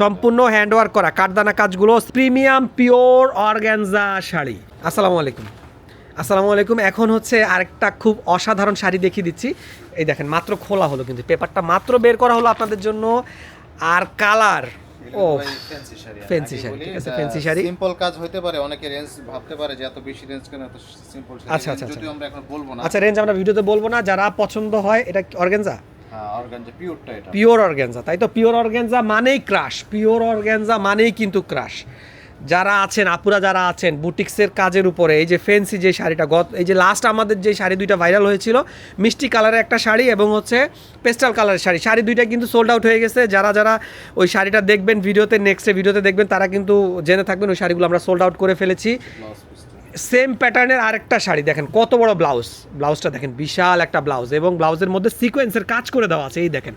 সম্পূর্ণ হ্যান্ডওয়ার্ক করা কাঠদানা কাজগুলো প্রিমিয়াম পিওর অর্গ্যানজা শাড়ি। আসসালামু আলাইকুম। আসসালামু আলাইকুম। এখন হচ্ছে আরেকটা খুব অসাধারণ শাড়ি দেখিয়ে দিচ্ছি। এই দেখেন মাত্র খোলা হলো কিন্তু পেপারটা মাত্র বের করা হলো আপনাদের জন্য। আর কালার ও ফ্যান্সি শাড়ি। ঠিক আছে, fancy শাড়ি। সিম্পল কাজ হতে পারে অনেকে রেঞ্জ ভাবতে পারে যে এত বেশি রেঞ্জ কেন এত সিম্পল আচ্ছা, আচ্ছা, যদিও আমরা এখন বলব না। আচ্ছা রেঞ্জ আমরা ভিডিওতে বলব না যারা পছন্দ হয় এটা অর্গানজা? পিওর অর্গ্যানজা তাই তো? পিওর অর্গ্যানজা মানেই ক্রাশ পিওর অর্গ্যানজা মানেই কিন্তু ক্রাশ যারা আছেন আপুরা যারা আছেন বুটিক্সের কাজের উপরে এই যে ফেন্সি যে শাড়িটা গত এই যে লাস্ট আমাদের যে শাড়ি দুইটা ভাইরাল হয়েছিল মিষ্টি কালারের একটা শাড়ি এবং হচ্ছে পেস্টাল কালারের শাড়ি। শাড়ি দুইটা কিন্তু সোল্ড আউট হয়ে গেছে। যারা যারা ওই শাড়িটা দেখবেন ভিডিওতে নেক্সটে ভিডিওতে দেখবেন তারা কিন্তু জেনে থাকবেন ওই শাড়িগুলো আমরা সোল্ড আউট করে ফেলেছি। সেম প্যাটার্নের আরেকটা শাড়ি, দেখেন কত বড় ব্লাউজ। ব্লাউজটা দেখেন বিশাল একটা ব্লাউজ এবং ব্লাউজের মধ্যে সিকোয়েন্সের কাজ করে দেওয়া আছে, এই দেখেন।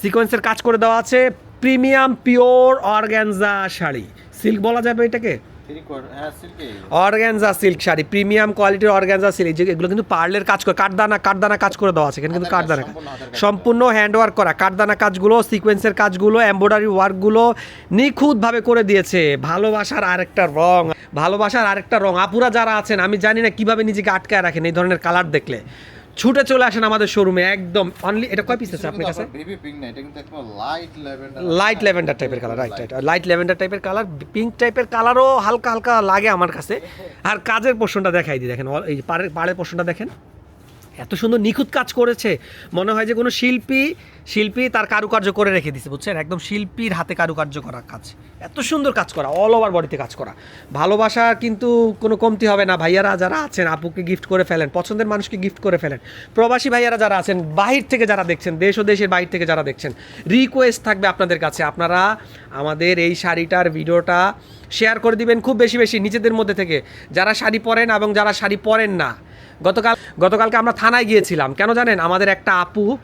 সিকোয়েন্সের কাজ করে দেওয়া আছে premium pure organza sari. Silk বলা যাবে এটাকে? অর্গ্যানজা সিল্ক শাড়ি প্রিমিয়াম কোয়ালিটির অর্গ্যানজা সিল্ক এগুলো কিন্তু পার্লের কাজ করে কাঠদানা কাঠদানা কাজ করে দেওয়া আছে এখানে কিন্তু কাঠদানা সম্পূর্ণ সম্পূর্ণ হ্যান্ডওয়ার্ক করা কাঠদানা কাজগুলো সিকোয়েন্সের কাজগুলো এমব্রয়ডারি ওয়ার্কগুলো নিখুঁতভাবে করে দিয়েছে। ভালোবাসার আরেকটা রং ভালোবাসার আরেকটা রং। আপুরা যারা আছেন আমি জানি না কীভাবে নিজেকে আটকায় রাখেন এই ধরনের কালার দেখলে। ছুটে চলে আসেন আমাদের শোরুমে একদম অনলি এটা কয় পিস আছে আপনার কাছে? বেবি পিঙ্ক না এটা কিন্তু একদম লাইট ল্যাভেন্ডার লাইট ল্যাভেন্ডার টাইপের colour right right light lavender টাইপের কালার পিঙ্ক টাইপের কালারও হালকা হালকা লাগে আমার কাছে। আর কাজের পোর্শনটা দেখাই দিই দেখেন এই পাড়ের পাড়ের পোর্শনটা দেখেন। এত সুন্দর নিখুঁত কাজ করেছে। মনে হয় যে কোনো শিল্পী শিল্পী তার কারুকার্য করে রেখে দিছে, বুঝছেন? একদম শিল্পীর হাতে কারুকার্য করা কাজ। এত সুন্দর কাজ করা অল ওভার বডিতে কাজ করা। ভালোবাসা কিন্তু কোনো কমতি হবে না। ভাইয়ারা যারা আছেন, আপুকে গিফট করে ফেলেন, পছন্দের মানুষকে গিফট করে ফেলেন। প্রবাসী ভাইয়ারা যারা আছেন, বাহির থেকে যারা দেখছেন, দেশ ও দেশের বাহির থেকে যারা দেখছেন রিকোয়েস্ট থাকবে আপনাদের কাছে। আপনারা আমাদের এই শাড়িটার ভিডিওটা শেয়ার করে দিবেন খুব বেশি বেশি, নিজেদের মধ্যে থেকে। যারা শাড়ি পরেন এবং যারা শাড়ি পরেন না গতকাল গতকালকে আমরা থানায় গিয়েছিলাম। কেন জানেন? আমাদের একটা আপু,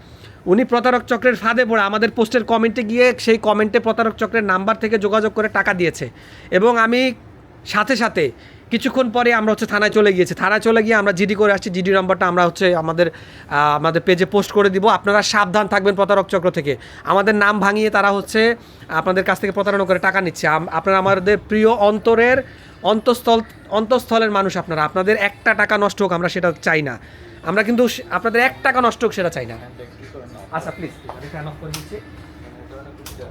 উনি প্রতারক চক্রের ফাঁদে পড়ে, আমাদের পোস্টের কমেন্টে গিয়ে সেই কমেন্টে প্রতারক চক্রের নাম্বার থেকে যোগাযোগ করে টাকা দিয়েছে। এবং আমি সাথে সাথে কিছুক্ষণ পরে আমরা হচ্ছে থানায় চলে গিয়েছি। থানায় চলে গিয়ে আমরা জিডি করে আসছি। জিডি নাম্বারটা আমরা হচ্ছে আমাদের আমাদের পেজে পোস্ট করে দিব। আপনারা সাবধান থাকবেন প্রতারক চক্র থেকে। আমাদের নাম ভাঙিয়ে তারা হচ্ছে আপনাদের কাছ থেকে প্রতারণা করে টাকা নিচ্ছে। আপনারা আমাদের প্রিয় অন্তরের অন্তঃস্থল, অন্তঃস্থলের মানুষ আপনারা। আপনাদের একটা টাকা নষ্ট হোক, আমরা সেটা চাই না। আমরা কিন্তু আপনাদের এক টাকা নষ্ট হোক, সেটা চাই না। আচ্ছা প্লিজ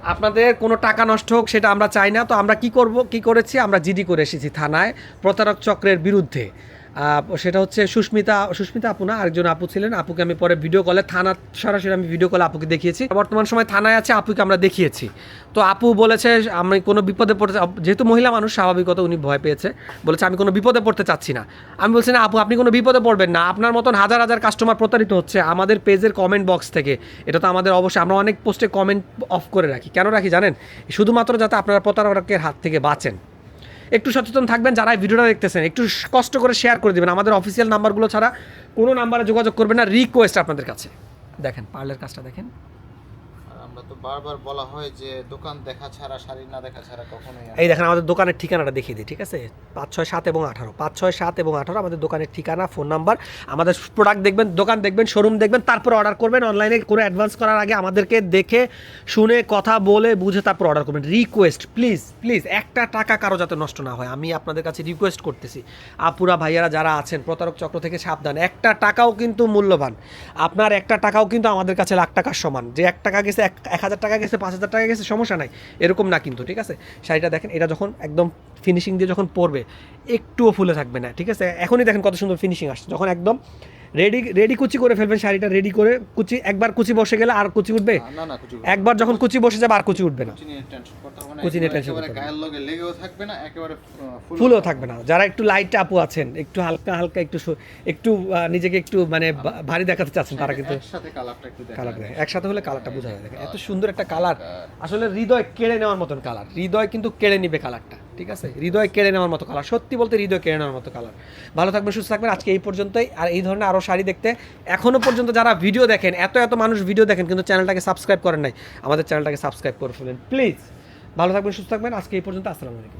আপনাদের কোনো টাকা নষ্ট হোক, সেটা আমরা চাই না। তো আমরা কি করব, কি করেছি? আমরা জিডি করে এসেছি থানায় প্রতারক চক্রের বিরুদ্ধে। সেটা হচ্ছে সুস্মিতা সুস্মিতা আপু না, আরেকজন আপু ছিলেন। আপুকে আমি পরে ভিডিও কলে থানা সরাসরি আমি ভিডিও কলে আপুকে দেখিয়েছি। বর্তমান সময় থানায় আছে, আপুকে আমরা দেখিয়েছি। তো আপু বলেছে, আমি কোনো বিপদে পড়তে যেহেতু মহিলা মানুষ, স্বাভাবিকত উনি ভয় পেয়েছে। বলেছে, আমি কোনো বিপদে পড়তে চাচ্ছি না। আমি বলছি, না, আপু, আপনি কোনো বিপদে পড়বেন না। আপনার মতন হাজার হাজার কাস্টমার প্রতারিত হচ্ছে আমাদের পেজের কমেন্ট বক্স থেকে। এটা তো আমাদের অবশ্যই, আমরা অনেক পোস্টে কমেন্ট অফ করে রাখি। কেন রাখি জানেন? শুধুমাত্র যাতে আপনারা প্রতারকের হাত থেকে বাঁচেন। একটু সচেতন থাকবেন যারা ভিডিওটা দেখতেছেন। একটু কষ্ট করে শেয়ার করে দেবেন। আমাদের অফিসিয়াল নাম্বারগুলো ছাড়া কোনো নাম্বারে যোগাযোগ করবেন না। রিকোয়েস্ট আপনাদের কাছে। দেখেন পার্লার কাজটা দেখেন। আমরা তো বারবার বলা হয় যে দোকান দেখা ছাড়া, শাড়ি না দেখা ছাড়া কখনোই এই দেখেন, আমাদের দোকানের ঠিকানাটা দেখিয়ে দিই, ঠিক আছে? পাঁচ ছয় সাত এবং আঠারো। পাঁচ ছয় সাত এবং আঠারো আমাদের দোকানের ঠিকানা, ফোন নাম্বার। আমাদের প্রোডাক্ট দেখবেন, দোকান দেখবেন শোরুম দেখবেন, তারপর অর্ডার করবেন। অনলাইনে কোনো অ্যাডভান্স করার আগে আমাদেরকে দেখে, শুনে, কথা বলে, বুঝে তারপর অর্ডার করবেন। রিকোয়েস্ট প্লিজ প্লিজ একটা টাকা কারও যাতে নষ্ট না হয়। আমি আপনাদের কাছে রিকোয়েস্ট করতেছি। আপুরা, ভাইয়ারা যারা আছেন, প্রতারক চক্র থেকে সাবধান। একটা টাকাও কিন্তু মূল্যবান। আপনার একটা টাকাও কিন্তু আমাদের কাছে লাখ টাকার সমান। যে এক টাকা গেছে, এক এক হাজার টাকা গেছে, পাঁচ হাজার টাকা গেছে, সমস্যা নাই। এরকম না কিন্তু, ঠিক আছে? শাড়িটা দেখেন, এটা যখন একদম ফিনিশিং দিয়ে যখন পরবে, একটুও ফুলে থাকবে না, ঠিক আছে? এখনই দেখেন কত সুন্দর ফিনিশিং আসছে। যখন একদম রেডি রেডি কুচি করে ফেলবেন শাড়িটা রেডি করে কুচি একবার কুচি বসে গেলে আর কুচি উঠবে? না না কিছু একবার যখন কুচি বসে যাবে আর কুচি উঠবে না। কুচি নিয়ে টেনশন করতে কুচি গায়ের লগে লেগেও থাকবে না একেবারে ফুলও থাকবে না। যারা একটু লাইট আপু আছেন একটু হালকা হালকা একটু একটু নিজেকে একটু মানে ভারী দেখাতে চাচ্ছেন তারা কিন্তু একসাথে কালারটা একটু কালার একসাথে হলে কালারটা বোঝা যায়। এত সুন্দর একটা কালার আসলে হৃদয় কেড়ে নেওয়ার মতন কালার হৃদয় কিন্তু কেড়ে নিবে কালারটা ঠিক আছে? হৃদয় কেড়ে নেওয়ার মতো কালার সত্যি বলতে হৃদয় কেড়ে নেওয়ার মতো কালার ভালো থাকবেন, সুস্থ থাকবেন। আজকে এই পর্যন্তই। আর এই ধরনের আরও শাড়ি দেখতে এখনও পর্যন্ত যারা ভিডিও দেখেন, এত এত মানুষ ভিডিও দেখেন, কিন্তু চ্যানেলটাকে সাবস্ক্রাইব করেন নাই, আমাদের চ্যানেলটাকে সাবস্ক্রাইব করে ফেলেন প্লিজ ভালো থাকবেন, সুস্থ থাকবেন। আজকে এই পর্যন্ত, আসসালামু আলাইকুম।